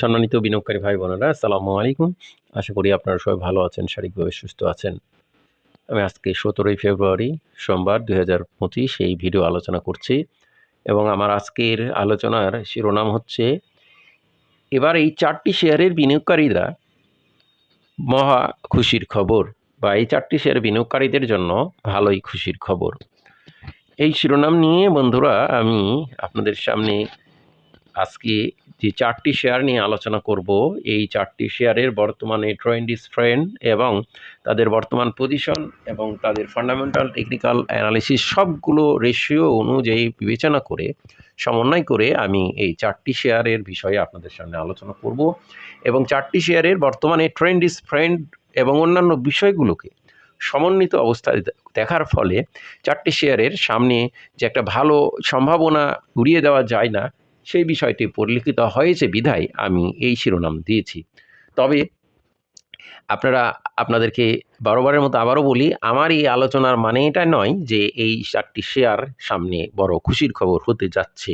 সম্মানিত বিনিয়োগকারী ভাই বোনেরা, আসসালামু আলাইকুম। আশা করি আপনারা সবাই ভালো আছেন, শারীরিকভাবে সুস্থ আছেন। আমি আজকে সতেরোই ফেব্রুয়ারি, সোমবার দুই হাজার পঁচিশ এই ভিডিও আলোচনা করছি এবং আমার আজকের আলোচনার শিরোনাম হচ্ছে, এবার এই চারটি শেয়ারের বিনিয়োগকারীরা মহা খুশির খবর বা এই চারটি শেয়ার বিনিয়োগকারীদের জন্য ভালোই খুশির খবর। এই শিরোনাম নিয়ে বন্ধুরা আমি আপনাদের সামনে আজকে যে চারটি শেয়ার নিয়ে আলোচনা করব, এই চারটি শেয়ারের বর্তমানে ট্রেন্ড ইস ট্রেন্ড এবং তাদের বর্তমান পজিশন এবং তাদের ফান্ডামেন্টাল টেকনিক্যাল অ্যানালিসিস সবগুলো রেশিও অনুযায়ী বিবেচনা করে, সমন্বয় করে আমি এই চারটি শেয়ারের বিষয়ে আপনাদের সামনে আলোচনা করব এবং চারটি শেয়ারের বর্তমানে ট্রেন্ড ইস ট্রেন্ড এবং অন্যান্য বিষয়গুলোকে সমন্বিত অবস্থায় দেখার ফলে চারটি শেয়ারের সামনে যে একটা ভালো সম্ভাবনা উড়িয়ে দেওয়া যায় না সেই বিষয়টি পরিলক্ষিত হয়েছে বিধায় আমি এই শিরোনাম দিয়েছি। তবে আপনারা, আপনাদেরকে বারোবারের মতো আবারও বলি, আমার এই আলোচনার মানে এটা নয় যে এই চারটি শেয়ার সামনে বড় খুশির খবর হতে যাচ্ছে।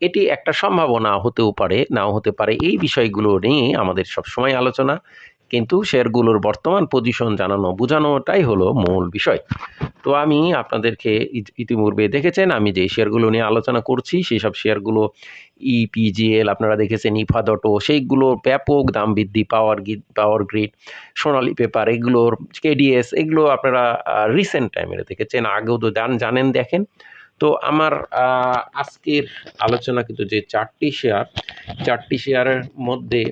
এটি একটা সম্ভাবনা হতেও পারে, নাও হতে পারে। এই বিষয়গুলো নিয়ে আমাদের সবসময় আলোচনা, কিন্তু শেয়ারগুলোর বর্তমান পজিশন জানানো, বোঝানোটাই হলো মূল বিষয়। তো আমি আপনাদেরকে ইতিপূর্বে দেখেছেন, আমি যে শেয়ারগুলো নিয়ে আলোচনা করছি সেই সব শেয়ারগুলো ইপিজিএল আপনারা দেখেছেন ইফাদটো সেইগুলো ব্যাপক দাম বৃদ্ধি পাওয়ার পাওয়ার গ্রিড সোনালি পেপার এগুলোর কেডিএস এগুলো আপনারা রিসেন্ট টাইমে দেখেছেন, আগেও তো জানেন, দেখেন। তো আমার আজকের আলোচনা কিন্তু যে চারটি শেয়ার, চারটি শেয়ারের মধ্যে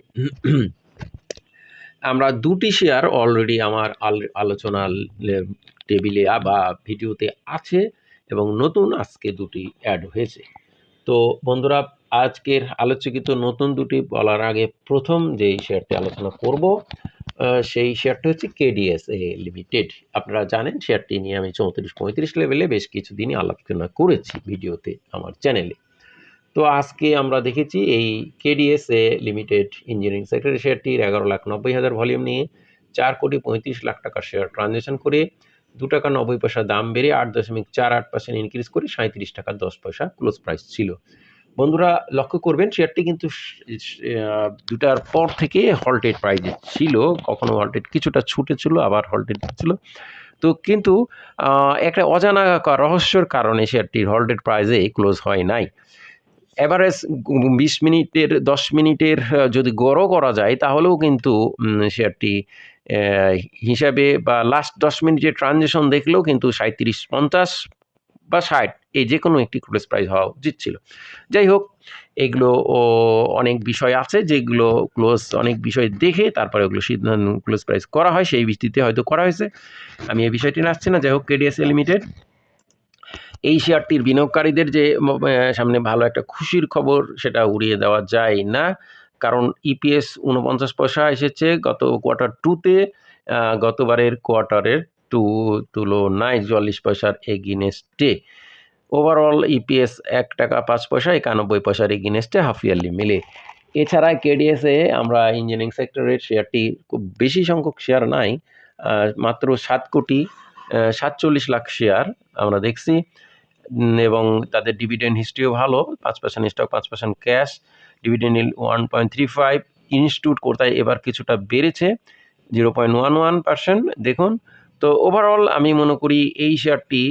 আমরা দুটি শেয়ার অলরেডি আমার আলোচনা টেবিলে বা ভিডিওতে আছে এবং নতুন আজকে দুটি অ্যাড হয়েছে। তো বন্ধুরা, আজকের আলোচকিত নতুন দুটি বলার আগে প্রথম যেই শেয়ারটি আলোচনা করব সেই শেয়ারটি হচ্ছে কেডিএস এ লিমিটেড আপনারা জানেন শেয়ারটি নিয়ে আমি চৌত্রিশ পঁয়ত্রিশ লেভেলে বেশ কিছুদিনই আলোচনা করেছি ভিডিওতে আমার চ্যানেলে। তো আজকে আমরা দেখেছি এই কেডিএসএ লিমিটেড ইঞ্জিনিয়ারিং সেক্টরের শেয়ারটির এগারো লাখ নব্বই হাজার ভলিউম নিয়ে চার কোটি পঁয়ত্রিশ লাখ টাকার শেয়ার ট্রানজ্যাকশন করে দু টাকা নব্বই পয়সা দাম বেড়ে আট দশমিক চার আট পার্সেন্ট ইনক্রিজ করে সাঁত্রিশ টাকা দশ পয়সা ক্লোজ প্রাইস ছিল। বন্ধুরা, লক্ষ্য করবেন শেয়ারটি কিন্তু দুটার পর থেকে হল্টেড প্রাইজে ছিল। কখনো হল্টেড কিছুটা ছুটে ছিল আবার হল্টেড ছিল। তো কিন্তু একটা অজানা রহস্যর কারণে শেয়ারটির হল্টেড প্রাইজে ক্লোজ হয় নাই। অ্যাভারেজ বিশ মিনিটের, দশ মিনিটের যদি গড়ও করা যায়, তাহলেও কিন্তু শেয়ারটি হিসাবে বা লাস্ট দশ মিনিটের ট্রানজেকশন দেখলেও কিন্তু সাঁত্রিশ পঞ্চাশ বা ষাট এই যে কোনো একটি ক্লোজ প্রাইস হওয়া উচিত ছিল। যাই হোক, এগুলো অনেক বিষয় আছে যেগুলো ক্লোজ অনেক বিষয় দেখে তারপরে ওগুলো সিদ্ধান্ত ক্লোজ প্রাইস করা হয়, সেই ভিত্তিতে হয়তো করা হয়েছে। আমি এই বিষয়টি আসছি না, যাই হোক কেডিএসএ লিমিটেড এই শেয়ারটির বিনিয়োগকারীদের যে সামনে ভালো একটা খুশির খবর সেটা উড়িয়ে দেওয়া যায় না। কারণ ইপিএস উনপঞ্চাশ পয়সা এসেছে গত কোয়ার্টার টুতে গতবারের কোয়ার্টারের টু তুলনায় চল্লিশ পয়সার এগিনেস্টে ওভারঅল ইপিএস এক টাকা পাঁচ পয়সা, একানব্বই পয়সার এগিনেস্টে হাফ ইয়ারলি মিলে। এছাড়া কেডিএসে আমরা ইঞ্জিনিয়ারিং সেক্টরের শেয়ারটি খুব বেশি সংখ্যক শেয়ার নাই মাত্র সাত কোটি সাতচল্লিশ লাখ শেয়ার আমরা দেখছি। এবং তাদের ডিভিডেন্ড হিস্ট্রিও ভালো, পাঁচ পার্সেন্ট স্টক পাঁচ percent cash dividend one point three five institute কোথায় এবার কিছুটা বেড়েছে zero point one one percent দেখুন। তো ওভারঅল আমি মনে করি এই শেয়ারটি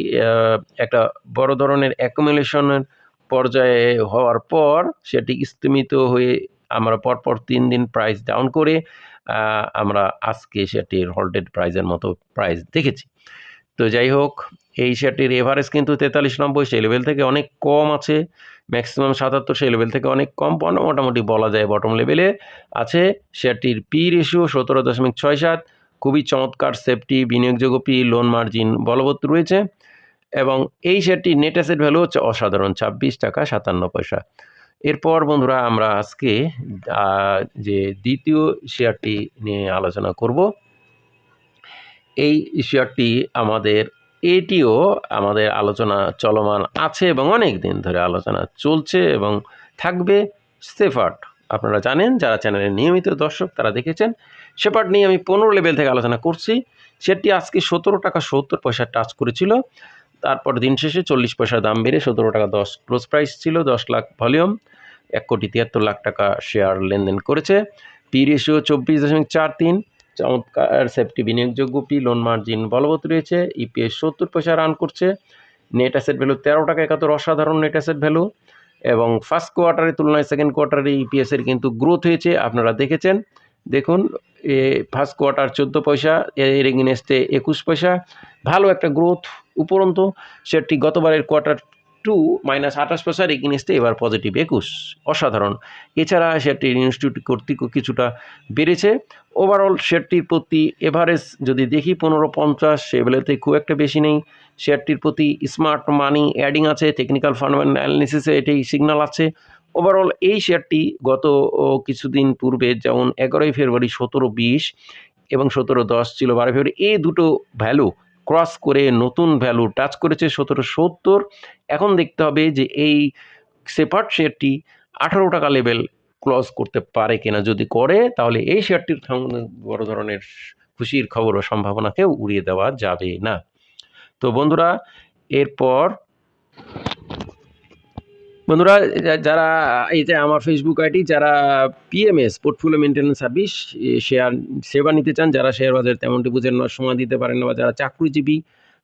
একটা বড় ধরনের অ্যাকুমুলেশনের পর্যায়ে হওয়ার পর সেটি স্থিমিত হয়ে আমরা পরপর তিন দিন প্রাইস ডাউন করে আমরা আজকে সেটির হোল্ডেড প্রাইজের মতো প্রাইস দেখেছি। তো যাই হোক এই শেয়ারটির এভারেজ কিন্তু তেতাল্লিশ নব্বই সেই লেভেল থেকে অনেক কম আছে। ম্যাক্সিমাম সাতাত্তর, সেই লেভেল থেকে অনেক কম। মোটামুটি বলা যায় বটম লেভেলে আছে। শেয়ারটির পি রেশিও সতেরো দশমিক ছয় সাত। খুবই চমৎকার সেফটি বিনিয়োগযোগ্য পি লোন মার্জিন বলবৎ রয়েছে। এবং এই শেয়ারটির নেট অ্যাসেট ভ্যালু হচ্ছে অসাধারণ, ছাব্বিশ টাকা সাতান্ন পয়সা। এরপর বন্ধুরা আমরা আজকে যে দ্বিতীয় শেয়ারটি নিয়ে আলোচনা করব। এই শেয়ারটি আমাদের এটিও আমাদের আলোচনা চলমান আছে এবং অনেক দিন ধরে আলোচনা চলছে এবং থাকবে সেফার্ট আপনারা জানেন, যারা চ্যানেলের নিয়মিত দর্শক, তারা দেখেছেন সেপার্ট নিয়ে আমি পনেরো লেভেল থেকে আলোচনা করছি। সেটি আজকে সতেরো টাকা সত্তর পয়সা টাচ করেছিল। তারপর দিন শেষে চল্লিশ পয়সা দাম বেড়ে সতেরো টাকা দশ ক্লোজ প্রাইস ছিল, দশ লাখ ভলিউম। এক কোটি তিয়াত্তর লাখ টাকা শেয়ার লেনদেন করেছে। পি রেশিও চব্বিশ দশমিক চার তিন। চমৎকার সেফটি বিনিয়োগযোগ্য পি লোন মার্জিন বলবৎ রয়েছে ইপিএস সত্তর পয়সা রান করছে নেট অ্যাসেট ভ্যালু তেরো টাকা একাত্তর, অসাধারণ নেট অ্যাসেট ভ্যালু এবং ফার্স্ট কোয়ার্টারের তুলনায় সেকেন্ড কোয়ার্টারে ইপিএসের কিন্তু গ্রোথ হয়েছে, আপনারা দেখেছেন। দেখুন, এ ফার্স্ট কোয়ার্টার চোদ্দ পয়সা এর এগেনস্টে একুশ পয়সা, ভালো একটা গ্রোথ উপরন্তু। সেটি গতবারের কোয়ার্টার টু মাইনাস আঠাশ পয়সার এগেনস্টে এবার পজিটিভ একুশ। অসাধারণ। এছাড়া শেয়ারটির ইনস্টিটিউট কর্তৃক কিছুটা বেড়েছে। ওভারঅল শেয়ারটির প্রতি এভারেজ যদি দেখি পনেরো পঞ্চাশ সেগুলোতে খুব একটা বেশি নেই। শেয়ারটির প্রতি স্মার্ট মানি অ্যাডিং আছে টেকনিক্যাল ফান্ডামেন্টাল অ্যানালিসিসে এটি সিগন্যাল আছে। ওভারঅল এই শেয়ারটি গত কিছুদিন পূর্বে যেমন এগারোই ফেব্রুয়ারি সতেরো বিশ এবং সতেরো দশ ছিল বারো ফেব্রুয়ারি এই দুটো ভ্যালু ক্রস করে নতুন ভ্যালু টাচ করেছে সতেরো সত্তর। এখন দেখতে হবে যে এই সেপার্ট শেয়ারটি আঠারো টাকা লেভেল ক্লস করতে পারে কিনা। যদি করে, তাহলে এই শেয়ারটির বড় ধরনের খুশির খবর ও সম্ভাবনাকেও উড়িয়ে দেওয়া যাবে না। তো বন্ধুরা, এরপর বন্ধুরা যারা, এই যে আমার ফেসবুক আইডি, যারা PMS portfolio maintenance service share সেবা নিতে চান, যারা শেয়ার বাজার তেমনটি বুঝেন না, সময় দিতে পারেন না, বা যারা চাকরিজীবী,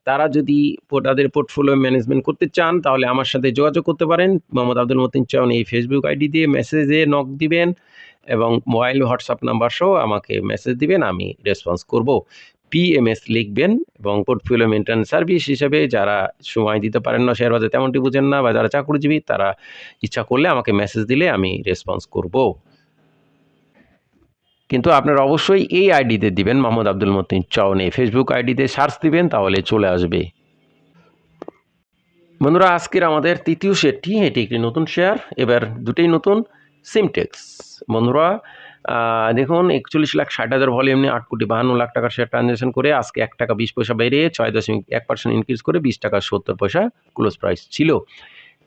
তারা যদি তাদের পোর্টফোলিও ম্যানেজমেন্ট করতে চান, তাহলে আমার সাথে যোগাযোগ করতে পারেন। মোহাম্মদ আব্দুল মতিন চাউন এই ফেসবুক আইডি দিয়ে মেসেজে নক দিবেন এবং মোবাইল হোয়াটসঅ্যাপ নাম্বার সহ আমাকে মেসেজ দিবেন, আমি রেসপন্স করব। পিএমএস লিখবেন এবং পোর্টফোলিও মেনটেন্যান্স সার্ভিস হিসেবে যারা সময় দিতে পারেন না শেয়ার বাজার তেমনটি বুঝেন না বা যারা চাকরিজীবী, তারা ইচ্ছা করলে আমাকে মেসেজ দিলে আমি রেসপন্স করব। কিন্তু আপনারা অবশ্যই এই আইডিতে দিবেন, মোহাম্মদ আব্দুল মতিন চাউনে ফেসবুক আইডিতে সার্চ দিবেন, তাহলে চলে আসবে। বন্ধুরা, আজকের আমাদের তৃতীয় শেয়ারটি এটি একটি নতুন শেয়ার এবার দুটোই নতুন সিমটেক্স বন্ধুরা দেখুন, একচল্লিশ লাখ ষাট হাজার ভলিউম আট কোটি বাহান্ন লাখ টাকার শেয়ার ট্রানজ্যাকশন করে আজকে এক টাকা বিশ পয়সা বেড়ে ছয় দশমিক এক পার্সেন্ট ইনক্রিজ করে বিশ টাকা সত্তর পয়সা ক্লোজ প্রাইস ছিল।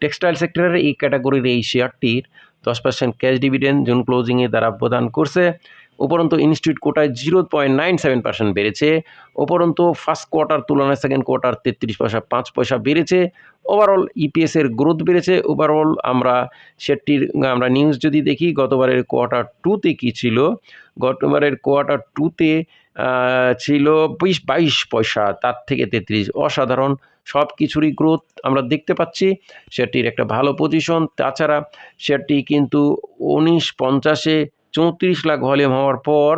টেক্সটাইল সেক্টরের এই ক্যাটাগরির এই শেয়ারটির দশ পার্সেন্ট ক্যাশ ডিভিডেন্ড জুন ক্লোজিংয়ে দ্বারা প্রদান করছে। উপরন্তু ইনস্টিটিউট কোটায় zero point nine seven percent বেড়েছে, উপরন্তু ফার্স্ট কোয়ার্টার তুলনায় সেকেন্ড কোয়ার্টার তেত্রিশ পয়সা, পাঁচ পয়সা বেড়েছে। ওভারঅল ইপিএসের গ্রোথ বেড়েছে। ওভারঅল আমরা সেটির, আমরা নিউজ যদি দেখি, গতবারের কোয়ার্টার টুতে কী ছিল? গতবারের কোয়ার্টার টুতে ছিল বিশ, বাইশ পয়সা, তার থেকে তেত্রিশ। অসাধারণ। সব কিছুরই গ্রোথ আমরা দেখতে পাচ্ছি। সেটির একটা ভালো পজিশন তাছাড়া সেটি কিন্তু উনিশ পঞ্চাশে চৌত্রিশ লাখ ভলিউম হওয়ার পর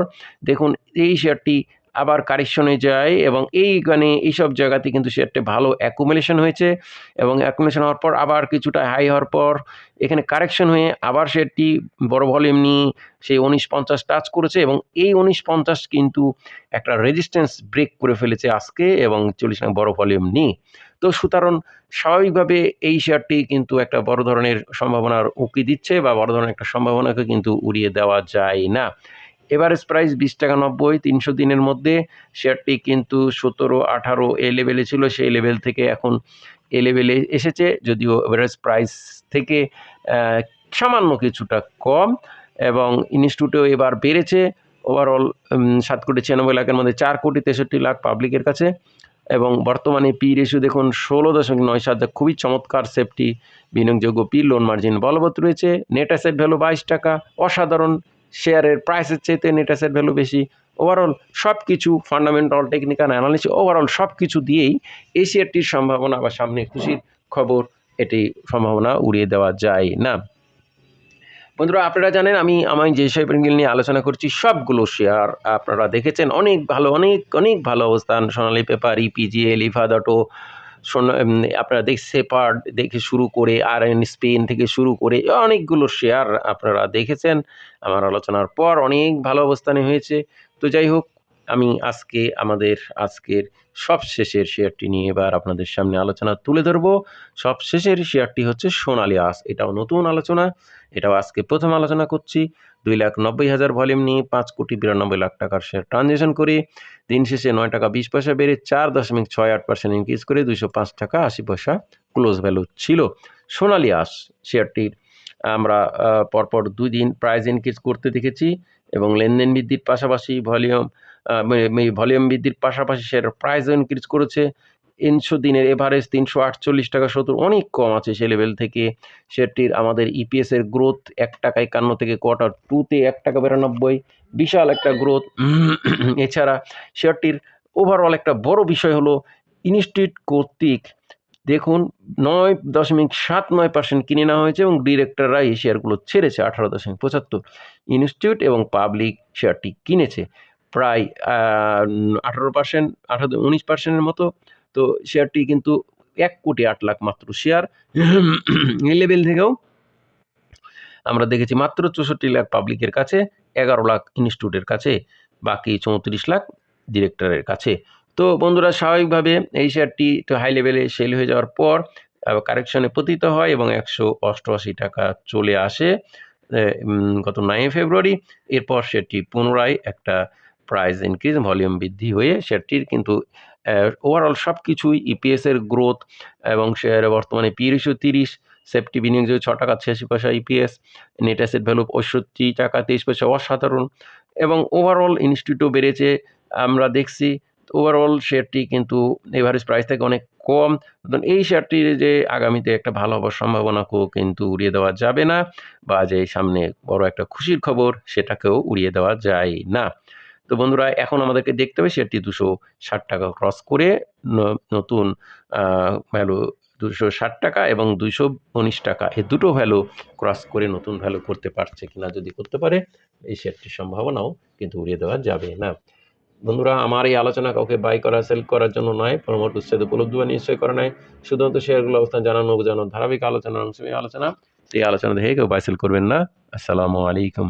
দেখুন এই শেয়ারটি আবার কারেকশনে যায় এবং এইখানে এইসব জায়গাতে কিন্তু শেয়ারটি ভালো অ্যাকুমুলেশন হয়েছে এবং অ্যাকুমুলেশন হওয়ার পর আবার কিছুটা হাই হওয়ার পর এখানে কারেকশন হয়ে আবার শেয়ারটি বড় ভলিউম নিয়ে সেই উনিশ পঞ্চাশ টাচ করেছে এবং এই উনিশ পঞ্চাশ কিন্তু একটা রেজিস্ট্যান্স ব্রেক করে ফেলেছে আজকে এবং চল্লিশ লাখ বড় ভলিউম নিয়ে। তো সুতরাং স্বাভাবিকভাবে এই শেয়ারটি কিন্তু একটা বড় ধরনের সম্ভাবনার উঁকি দিচ্ছে বা বড় ধরনের একটা সম্ভাবনাকে কিন্তু উড়িয়ে দেওয়া যায় না। এভারেজ প্রাইস বিশ টাকা নব্বই, তিনশো দিনের মধ্যে শেয়ারটি কিন্তু সতেরো, আঠারো এ লেভেলে ছিল, সেই লেভেল থেকে এখন এ লেভেলে এসেছে, যদিও এভারেজ প্রাইস থেকে সামান্য কিছুটা কম এবং ইনস্টিটিউটেও এবার বেড়েছে। ওভারঅল সাত কোটি ছিয়ানব্বই লাখের মধ্যে চার কোটি তেষট্টি লাখ পাবলিকের কাছে এবং বর্তমানে পি রেশিও দেখুন ষোলো দশমিক নয় সাত, খুবই চমৎকার সেফটি বিনিয়োগযোগ্য পি লোন মার্জিন বলবৎ রয়েছে। নেট অ্যাসেট ভ্যালু বাইশ টাকা, অসাধারণ শেয়ারের প্রাইসের চাইতে নেট অ্যাসেট ভ্যালু বেশি। ওভারঅল সব কিছু ফান্ডামেন্টাল টেকনিক্যাল অ্যানালিসিস ওভারঅল সব কিছু দিয়েই এই শেয়ারটির সম্ভাবনা বা সামনে খুশির খবর, এটি সম্ভাবনা উড়িয়ে দেওয়া যায় না। বন্ধুরা, আপনারা জানেন আমি আমি যে শেয়ারগুলো নিয়ে আলোচনা করছি, সবগুলো শেয়ার আপনারা দেখেছেন। অনেক ভালো, অনেক অনেক ভালো অবস্থান। সোনালী পেপার ইপিজিএল ইফাদটো আপনারা দেখ সেপার দেখে শুরু করে আর এন স্পেন থেকে শুরু করে অনেকগুলো শেয়ার আপনারা দেখেছেন। আমার আলোচনার পর অনেক ভালো অবস্থানে হয়েছে। তো যাই হোক, আমি আজকে আমাদের আজকের সব শেষের শেয়ারটি নিয়ে এবার আপনাদের সামনে আলোচনা তুলে ধরবো। সব শেষের শেয়ারটি হচ্ছে সোনালী আস এটাও নতুন আলোচনা। এটাও আজকে প্রথম আলোচনা করছি। দুই লাখ নব্বই হাজার ভলিউম নিয়ে পাঁচ কোটি বিরানব্বই লাখ টাকার শেয়ার ট্রানজ্যাকশন করে। দিন শেষে নয় টাকা বিশ পয়সা বেড়ে চার দশমিক ছয় আট পার্সেন্ট ইনক্রিজ করে দুইশো পাঁচ টাকা আশি পয়সা ক্লোজ ভ্যালু ছিল। সোনালী আস শেয়ারটির আমরা পরপর দুই দিন প্রাইস ইনক্রিজ করতে দেখেছি এবং লেনদেন বৃদ্ধির পাশাপাশি ভলিউম ভলিউম বৃদ্ধির পাশাপাশি শেয়ার প্রাইসও ইনক্রিজ করেছে। তিনশো দিনের এভারেজ, তিনশো আটচল্লিশ টাকা সত্তর, অনেক কম আছে সে লেভেল থেকে। শেয়ারটির আমাদের ইপিএস এর গ্রোথ এক টাকা একান্ন থেকে কোয়ার্টার টুতে এক টাকা বিরানব্বই, বিশাল একটা গ্রোথ এছাড়া শেয়ারটির ওভারঅল একটা বড় বিষয় হলো ইনস্টিটিউট কর্তৃক, দেখুন, নয় দশমিক সাত নয় পার্সেন্ট কিনে নেওয়া হয়েছে এবং ডিরেক্টররা এই শেয়ারগুলো ছেড়েছে আঠারো দশমিক পঁচাত্তর। ইনস্টিটিউট এবং পাবলিক শেয়ারটি কিনেছে। প্রায় আঠারো পার্সেন্ট আঠারো উনিশ পার্সেন্টের মতো। তো শেয়ারটি কিন্তু এক কোটি আট লাখ মাত্র শেয়ার এই লেভেল থেকেও আমরা দেখেছি মাত্র চৌষট্টি লাখ পাবলিকের কাছে, এগারো লাখ ইনস্টিটিউটের কাছে, বাকি চৌত্রিশ লাখ ডিরেক্টরের কাছে। তো বন্ধুরা, স্বাভাবিকভাবে এই শেয়ারটি একটু হাই লেভেলে সেল হয়ে যাওয়ার পর কারেকশনে পতিত হয় এবং একশো অষ্টআশি টাকা চলে আসে গত নয় ফেব্রুয়ারি। এরপর সেটি পুনরায় একটা প্রাইস ইনক্রিজ ভলিউম বৃদ্ধি হয়ে শেয়ারটির কিন্তু ওভারঅল সব কিছুই ইপিএস এর গ্রোথ এবং শেয়ারে বর্তমানে পি রেশিও তিরিশ সেফটি বিনিয়োগ যে ছ টাকা ছিয়াশি পয়সা ইপিএস নেট অ্যাসেট ভ্যালু পঁয়ষট্টি টাকা তেইশ পয়সা অসাধারণ এবং ওভারঅল ইনস্টিটিউটও বেড়েছে, আমরা দেখছি। ওভারঅল শেয়ারটি কিন্তু এভারেজ প্রাইস থেকে অনেক কম। এই শেয়ারটির যে আগামীতে একটা ভালো হওয়ার সম্ভাবনাকেও কিন্তু উড়িয়ে দেওয়া যাবে না বা যে সামনে বড় একটা খুশির খবর সেটাকেও উড়িয়ে দেওয়া যায় না। তো বন্ধুরা, এখন আমাদেরকে দেখতে হবে শেয়ারটি দুশো ষাট টাকা ক্রস করে নতুন ভ্যালু দুশো ষাট টাকা এবং দুইশো উনিশ টাকা। এই দুটো ভ্যালু ক্রস করে নতুন ভ্যালু করতে পারছে কিনা যদি করতে পারে, এই শেয়ারটির সম্ভাবনাও কিন্তু উড়িয়ে দেওয়া যাবে না। বন্ধুরা, আমার এই আলোচনা কাউকে বাই করা সেল করার জন্য নয় প্রমোট উচ্ছেদ উপলব্ধ বা নিশ্চয় করা নয় শুধুমাত্র শেয়ারগুলো অবস্থান জানানো বোঝানো ধারাবাহিক আলোচনা, অংশ আলোচনা। এই আলোচনা দেখে কেউ বাই সেল করবেন না। আসসালামু আলাইকুম।